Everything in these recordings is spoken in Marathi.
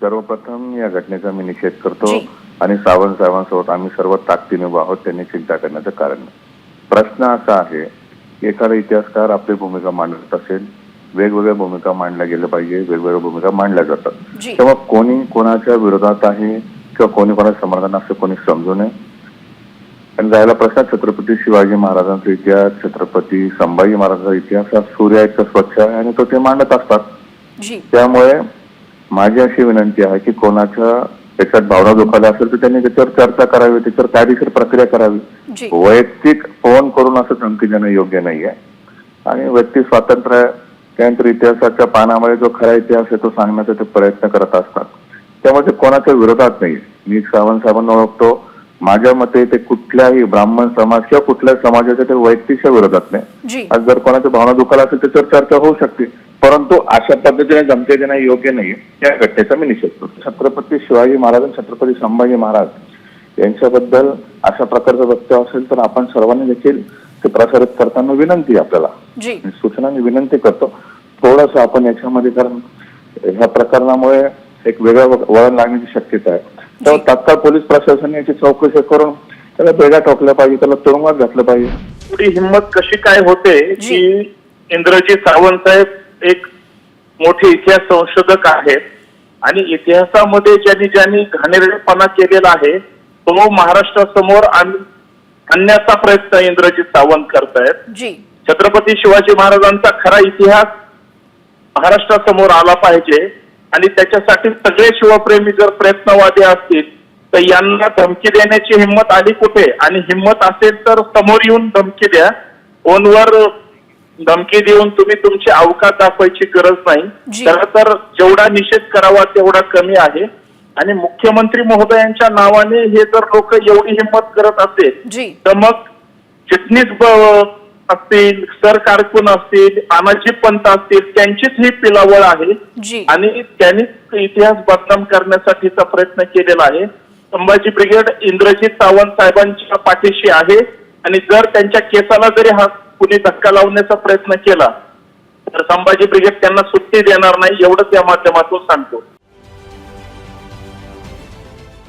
सर्वप्रथम या घटनेचा मी निषेध करतो जी. आणि सावंत साहेबांसोबत आम्ही सर्व ताकदीने उभा आहोत त्यांनी चिंता करण्याचं कारण नाही. प्रश्न असा आहे की एखादा इतिहासकार आपली भूमिका मांडत असेल वेगवेगळ्या भूमिका मांडल्या गेल्या पाहिजे वेगवेगळ्या भूमिका मांडल्या जातात. जी. तेव्हा कोणी कोणाच्या विरोधात आहे किंवा कोणी कोणाचं समाधान असं कोणी समजू नये. आणि राहिला प्रश्न छत्रपती शिवाजी महाराजांचा इतिहास छत्रपती संभाजी महाराजांचा इतिहास हा सूर्य इतका स्वच्छ आहे आणि तो ते मांडत असतात. जी. त्यामुळे माझी अशी विनंती आहे की कोणाच्या त्याच्यात भावना दुखावल्या असेल तर त्यांनी त्याच्यावर चर्चा करावी त्याच्यावर कायदेशीर प्रक्रिया करावी. वैयक्तिक फोन करून असं धमकी देणं योग्य नाहीये. आणि व्यक्ती स्वातंत्र्य त्यानंतर इतिहासाच्या पानामध्ये जो खरा इतिहास आहे तो सांगण्याचा ते प्रयत्न करत असतात. त्यामुळे ते कोणाच्या विरोधात नाही. मी सावंत साहेबांना ओळखतो. माझ्या मते ते कुठल्याही ब्राह्मण समाज किंवा कुठल्याही समाजाच्या ते वैयक्तिकच्या विरोधात नाही. आज जर कोणाच्या भावना दुखाला असेल त्याच्यावर चर्चा होऊ शकते. परंतु अशा पद्धतीने धमकी देणं योग्य नाही या घटनेचा मी निषेध करतो. छत्रपती शिवाजी महाराज आणि छत्रपती संभाजी महाराज यांच्याबद्दल अशा प्रकारचं वक्तव्य असेल तर आपण सर्वांनी देखील ते प्रसारित करताना विनंती आपल्याला. जी. मी सूचनांनी विनंती करतो थोडस आपण याच्यामध्ये कारण ह्या प्रकरणामुळे एक वेगळं वळण लागण्याची शक्यता आहे. तर तात्काळ पोलीस प्रशासनाने याची चौकशी करून त्याला बेड्या टोकल्या पाहिजे त्याला तुरुंगात घातलं पाहिजे. एवढी हिंमत कशी काय होते. की इंद्रजीत सावंत साहेब एक मोठे इतिहास संशोधक आहेत आणि इतिहासामध्ये ज्यांनी ज्यांनी घाणेरडेपणा केलेला आहे तो महाराष्ट्रासमोर आण- आणण्याचा प्रयत्न इंद्रजीत सावंत करतायत. छत्रपती शिवाजी महाराजांचा खरा इतिहास महाराष्ट्रासमोर आला पाहिजे. आणि त्याच्यासाठी सगळे शिवप्रेमी जर प्रयत्नवादी असतील तर यांना धमकी देण्याची हिंमत आली कुठे? आणि हिंमत असेल तर समोर येऊन धमकी द्या. फोनवर धमकी देऊन तुम्ही तुमची अवकात दाखवायची गरज नाही. खरं तर जेवढा निषेध करावा तेवढा कमी आहे. आणि मुख्यमंत्री महोदयांच्या नावाने हे जर लोक एवढी हिंमत करत असेल तर मग चिटणीस असतील सर कारकून असतील तानाजी पंत असतील त्यांचीच ही पिलावळ आहे. आणि त्यांनीच इतिहास बदनाम करण्यासाठीचा प्रयत्न केलेला आहे. संभाजी ब्रिगेड इंद्रजित सावंत साहेबांच्या पाठीशी आहे. आणि जर त्यांच्या केसाला जरी हा कुणी धक्का लावण्याचा प्रयत्न केला तर संभाजी ब्रिगेड त्यांना सुट्टी देणार नाही एवढंच या माध्यमातून सांगतो.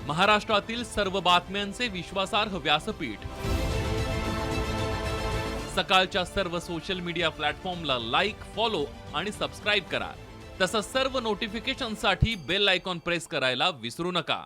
महाराष्ट्रातील सर्व बातम्यांचे विश्वासार्ह व्यासपीठ. सकाळच्या सर्व सोशल मीडिया प्लॅटफॉर्मला लाईक फॉलो आणि सबस्क्राईब करा. तसंच सर्व नोटिफिकेशनसाठी बेल आयकॉन प्रेस करायला विसरू नका.